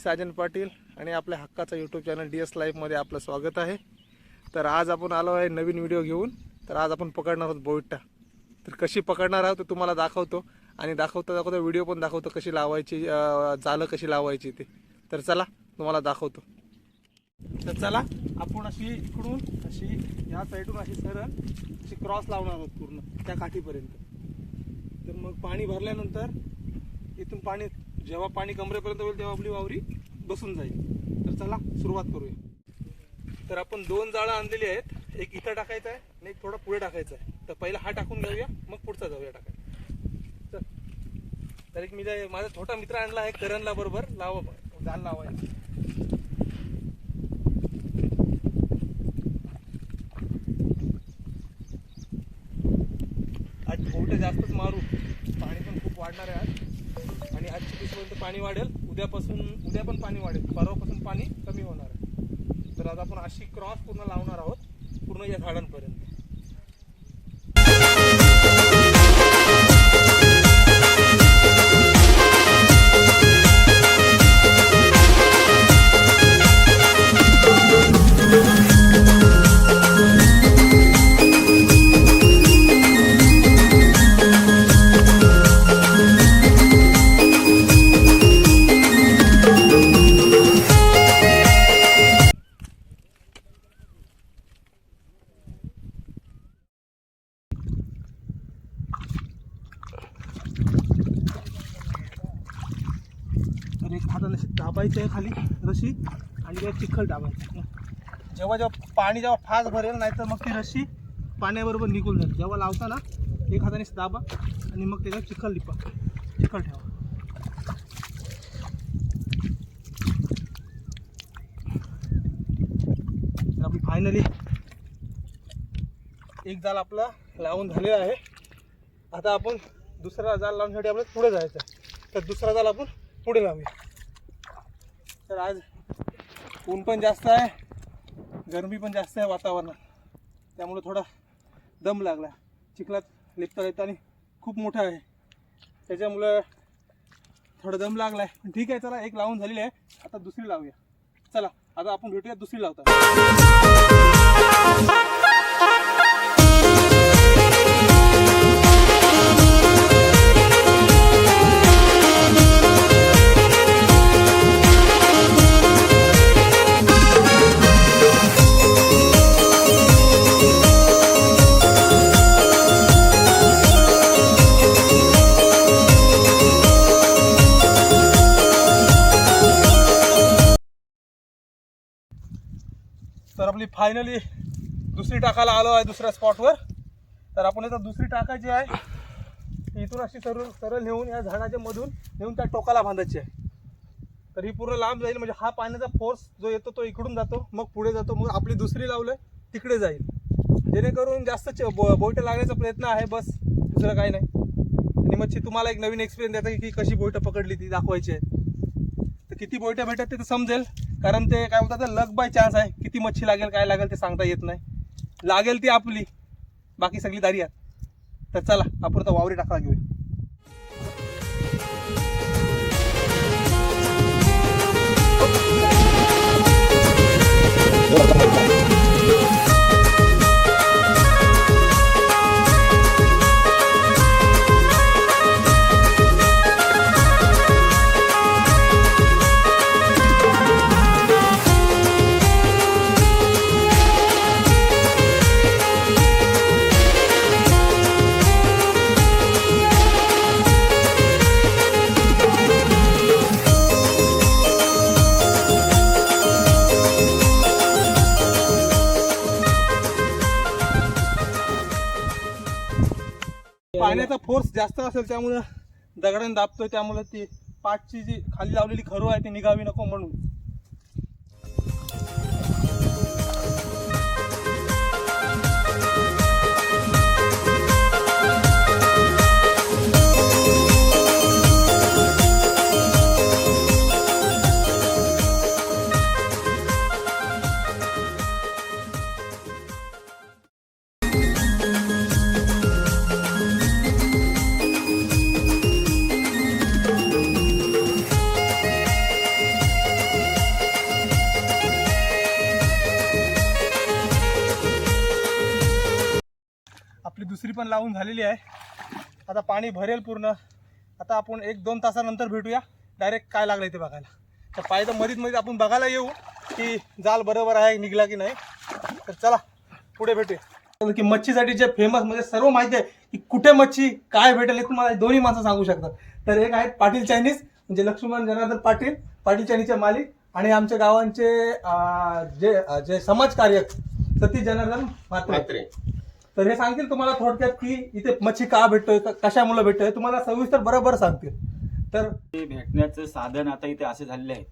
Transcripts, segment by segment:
साजन पाटील आणि आपल्या हक्काचा यूट्यूब चॅनल डी एस लाईफमध्ये आपलं स्वागत आहे. तर आज आपण आलो आहे नवीन व्हिडिओ घेऊन. तर आज आपण पकडणार आहोत बोईटा तर कशी पकडणार आहोत ते तुम्हाला दाखवतो. आणि दाखवता दाखवता व्हिडिओ पण दाखवतो कशी लावायची जालं कशी लावायची ते. तर चला तुम्हाला दाखवतो. तर चला आपण अशी इकडून अशी ह्या साईडून अशी सरळ अशी क्रॉस लावणार आहोत पूर्ण त्या काठीपर्यंत. तर मग पाणी भरल्यानंतर इथून पाणी जेव्हा पाणी कमरेपर्यंत होईल तेव्हा आपली वावरी बसून जाईल. तर चला सुरुवात करूया. तर आपण दोन जाळं आणलेली आहेत. एक इथं टाकायचं आहे आणि एक थोडा पुढे टाकायचं आहे. तर पहिला हा टाकून जाऊया मग पुढचा जाऊया टाकायला. चल. तर एक मी माझा छोटा मित्र आणला आहे करणला बरोबर. लावा जाल लावायला. आज बोट जास्तच मारू. पाणी पण खूप वाढणार आहे आज. आणि आजची चिकीसपर्यंत पाणी वाढेल. उद्यापासून उद्या पण पाणी वाढेल. परवापासून पाणी कमी होणार आहे. तर आज आपण अशी क्रॉस पूर्ण लावणार आहोत पूर्ण या झाडांपर्यंत. अशी आहे खाली रशी. आणि या चिखल दाबायची जेव्हा जेव्हा पाणी जेव्हा फास भरेल नाही तर मग ती रशी पाण्याबरोबर निघून जाईल जेव्हा लावताना एक हाताने दाबा आणि मग त्याच्यावर चिखल लिपा. चिखल ठेवा. तर फायनली एक जाल आपला लावून झालेला आहे. आता आपण दुसरा जाल लावण्यासाठी आपल्याला पुढे जायचं आहे तर दुसरा जाल आपण पुढे लावूया. तर आज ऊन पण जास्त आहे गरमी पण जास्त आहे वातावरणात. त्यामुळे थोडा दम लागला. चिखलात लिपता येतं आणि खूप मोठा आहे. त्याच्यामुळं थोडा दम लागला आहे पण ठीक आहे चला एक लावून झालेली आहे. आता दुसरी लावूया. चला आता आपण भेटूया दुसरी लावता आपली फायनली दुसरी टाकायला आलो आहे दुसऱ्या स्पॉटवर तर आपण आता दुसरी टाकायची आहे. ती इथून अशी सरळ सरळ नेऊन या झाडाच्या मधून नेऊन त्या टोकाला बांधायची आहे. तर ही पूर्ण लांब जाईल म्हणजे हा पाण्याचा फोर्स जो येतो तो इकडून जातो मग पुढे जातो मग आपली दुसरी लावलं तिकडे जाईल. जेणेकरून जास्त च- बो बोईटं लागण्याचा प्रयत्न आहे बस. दुसरं काही नाही. आणि मच्छी तुम्हाला एक नवीन एक्सपिरियन्स द्यायचा की कशी बोईटं पकडली ती दाखवायची आहे. तर किती बोईटं भेटत ते तर समजेल. कारण ते काय बोलतात लक बाय चान्स आहे. किती मच्छी लागेल काय लागेल ते सांगता येत नाही. लागेल ती आपली. बाकी सगळी दारी आहेत. तर चला आपण तर वावरी टाकला घेऊया. पाण्याचा फोर्स जास्त असेल त्यामुळं दगडाने दाबतोय त्यामुळे ती पाठची जी खाली लावलेली खरू आहे ती निघावी नको म्हणून. लावून झालेली आहे. आता पाणी भरेल पूर्ण. आता आपण एक दोन तासानंतर भेटूया. डायरेक्ट काय लागलं ते बघायला. तर पाहिजे मधीत मध्ये आपण बघायला येऊ की जाल बरोबर आहे निघला की नाही. तर चला पुढे भेटूया. की मच्छीसाठी जे फेमस म्हणजे सर्व माहिती आहे की कुठे मच्छी काय भेटेल हे तुम्हाला दोन्ही माणसं सांगू शकतात. तर एक आहेत पाटील चायनीज म्हणजे लक्ष्मण जनार्दन पाटील पाटील चायनीजचे मालिक आणि आमच्या गावांचे जे जे समाजकार्यक सतीश जनार्दन म्हात्रे. तर हे सांगतील तुम्हाला थोडक्यात की इथे मच्छी का भेटतोय कशामुळे भेटतोय तुम्हाला सविस्तर बरोबर सांगतील. तर ते भेटण्याचं साधन आता इथे असे झालेले आहे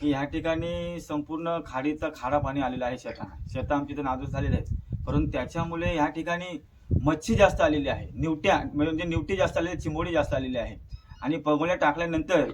की ह्या ठिकाणी संपूर्ण खाडीचं खाडा पाणी आलेलं आहे शेतांना. शेतं आमची इथे नाजूक झालेले आहेत. परंतु त्याच्यामुळे ह्या ठिकाणी मच्छी जास्त आलेली आहे. निवट्या म्हणजे, म्हणजे निवटी जास्त आलेली चिंबोडी जास्त आलेली आहे. आणि पगोल्या टाकल्यानंतर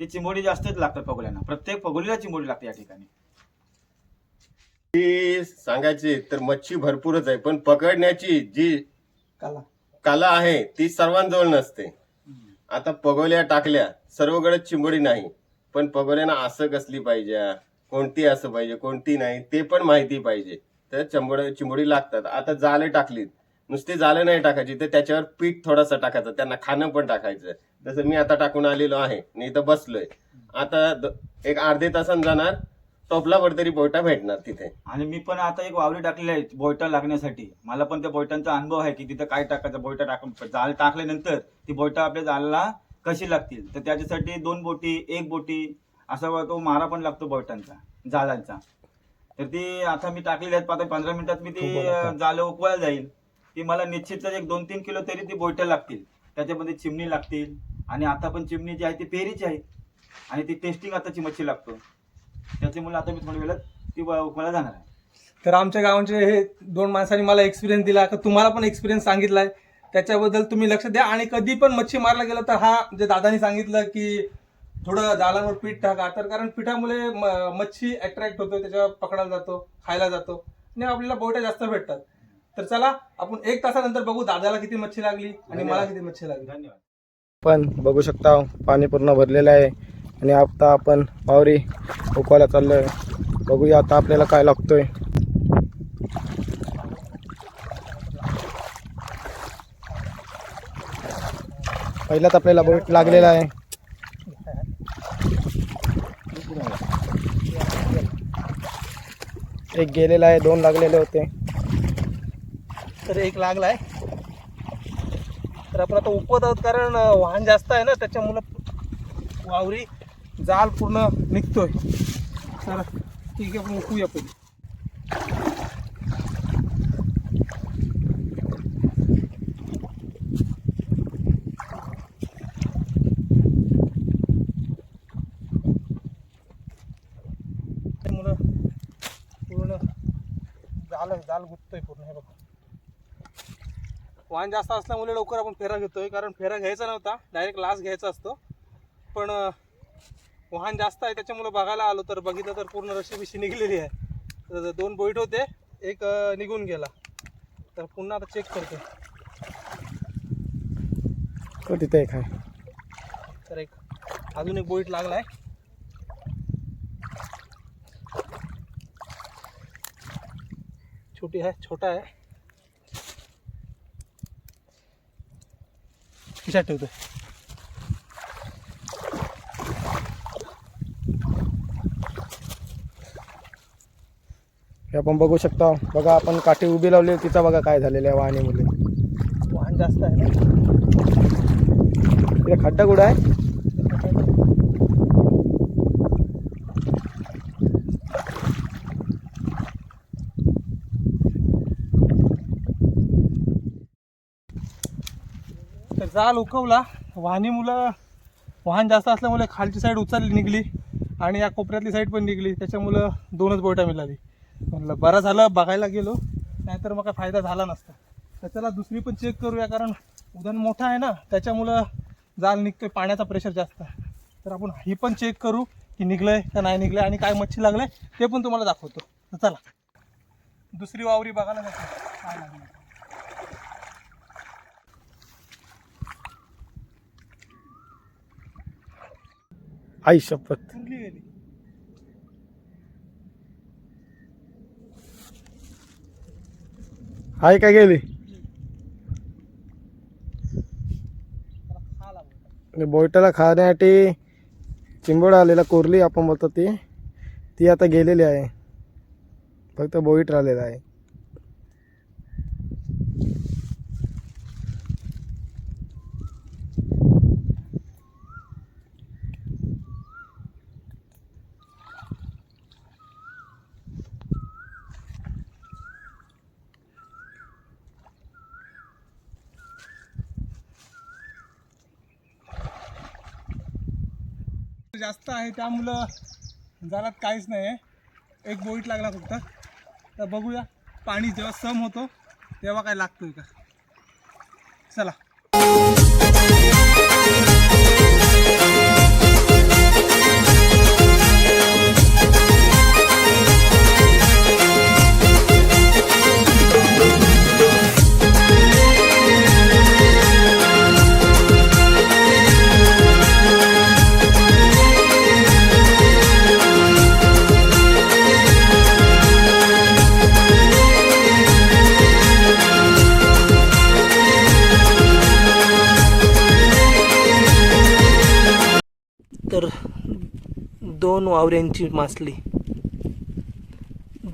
ती चिंबोडी जास्तच लागतात पगोल्यांना. प्रत्येक पगोलीला चिंबोडी लागते या ठिकाणी. ती सांगायची तर मच्छी भरपूरच आहे पण पकडण्याची जी काला. कला आहे ती सर्वांजवळ नसते. आता पगोल्या टाकल्या सर्वकडे चिंबोडी नाही पण पगोल्यांना असं कसली पाहिजे? कोणती असं पाहिजे कोणती नाही ते पण माहिती पाहिजे. तर चंबोड चिंबोडी लागतात. आता जाले टाकलीत. नुसती जाले नाही टाकायची तर त्याच्यावर पीठ थोडासा टाकायचं त्यांना खाणं पण टाकायचं. जसं मी आता टाकून आलेलो आहे मी इथं बसलोय. आता एक अर्धे तासानं जाणार टोपलाभर तरी बोटा भेटणार तिथे. आणि मी पण आता एक वावरी टाकलेली आहे बोयटा लागण्यासाठी. मला पण त्या बोयटांचा अनुभव आहे की तिथं काय टाकायचं बोयटा टाक जाळ टाकल्यानंतर ती बोयटा आपल्या जाळाला कशी लागतील? तर त्याच्यासाठी दोन बोटी एक बोटी असा तो मारा पण लागतो बोयटांचा जाळांचा तर ती आता मी टाकलेली आहेत आता पंधरा मिनिटात मी ती जाळं उकवायला जाईल. ती मला निश्चितच एक दोन तीन किलो तरी ती बोयटा लागतील. त्याच्यामध्ये चिमणी लागतील. आणि आता पण चिमणी जी आहे ती पेरीची आहे. आणि ती टेस्टिंग आताची मच्छी लागतो. त्याच्यामुळे आता मी थोड्या वेळात ती उकवायला जाणार आहे. तर आमच्या गावांचे हे दोन माणसांनी मला एक्सपिरियन्स दिला. का तुम्हाला पण एक्सपिरियन्स सांगितलाय. त्याच्याबद्दल तुम्ही लक्ष द्या. आणि कधी पण मच्छी मारला गेलं तर हा जे दादानी सांगितलं की थोडं जालांवर पीठ टाका. तर कारण पिठामुळे म- मच्छी अट्रॅक्ट होतो त्याच्यावर पकडायला जातो खायला जातो. आणि आपल्याला बोट्या जास्त भेटतात. तर चला आपण एक तासानंतर बघू दादाला किती मच्छी लागली आणि मला किती मच्छी लागली. धन्यवाद. पण बघू शकता पाणी पूर्ण भरलेलं आहे. आणि आता आपण वावरी उकवायला चाललो आहे बघूया आता आपल्याला काय लागतोय. पहिलाच आपल्याला बोट लागलेला आहे. एक गेलेला आहे दोन लागलेले होते. तर एक लागलाय. तर आपण आता उपवत आहोत कारण वाहन जास्त आहे ना त्याच्यामुळं वावरी जाल पूर्ण निघतोय. तर ठीक आहे आपण पण मुलं पूर्ण जाल जाल गुंततोय पूर्ण हे बघा. वाहन जास्त असल्यामुळे लवकर आपण फेरा घेतोय कारण फेरा घ्यायचा नव्हता डायरेक्ट लास्ट घ्यायचा असतो. पण वाहन जास्त आहे त्याच्यामुळे बघायला आलो तर बघितलं तर पूर्ण रशी बिशी निघलेली आहे. तर दोन बोईट होते एक निघून गेला. तर पुन्हा आता चेक करतो. तिथे एक आहे. तर एक अजून एक बोईट लागलाय. छोटी आहे छोटा आहे. खिशात आपण बघू शकता. बघा आपण काठी उभी लावली तिचा बघा काय झालेलं आहे वाहनेमध्ये वाहन जास्त आहे ना? तिथे खड्डा कुठं आहे? तर जाल उकवला. वाहनी मुलं वाहन जास्त असल्यामुळे खालची साईड उचलली निघली. आणि या कोपऱ्यातली साईड पण निघली. त्याच्यामुळं दोनच बोटा मिळाली. म्हणलं बरं झालं बघायला गेलो. नाहीतर मग काय फायदा झाला नसता. तर चला दुसरी पण चेक करूया कारण उदन मोठा आहे ना त्याच्यामुळं जाल निघतोय पाण्याचा प्रेशर जास्त आहे. तर आपण ही पण चेक करू की निघलंय का नाही निघलंय आणि काय मच्छी लागलंय ते पण तुम्हाला दाखवतो. तर चला दुसरी वावरी बघायला जातो. काय लागलं आई शपथ. आहे काय गेली? बोयटाला खाण्यासाठी चिंबोड आलेला कोरली आपण बोलतो ती. ती आता गेलेली आहे. फक्त बोईट राहिलेला आहे. जास्त आहे त्यामुळं जालात काहीच नाही आहे. एक बोईट लागला फक्त. तर बघूया पाणी जेव्हा सम होतो तेव्हा काय लागतोय का? चला. तर दोन वावऱ्यांची मासली.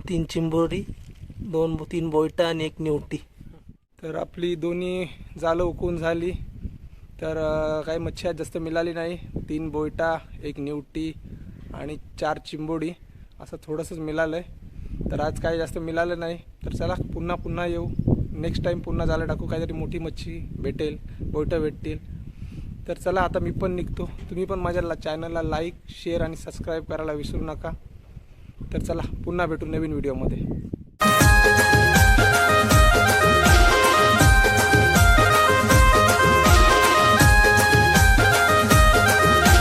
तीन चिंबोरी दोन तीन बोयटा आणि एक निवटी. तर आपली दोन्ही जालं उकून झाली. तर काही मच्छी आज जास्त मिळाली नाही. तीन बोयटा एक निवटी आणि चार चिंबोडी असं थोडंसंच मिळालं आहे तर आज काही जास्त मिळालं नाही. तर चला पुन्हा पुन्हा येऊ. नेक्स्ट टाईम पुन्हा जाळं टाकू. काहीतरी मोठी मच्छी भेटेल बोयटं भेटतील. तर चला आता मी पण निघतो. तुम्ही पण माझ्या चॅनलला लाईक शेअर आणि सबस्क्राईब करायला विसरू नका. तर चला पुन्हा भेटू नवीन व्हिडिओमध्ये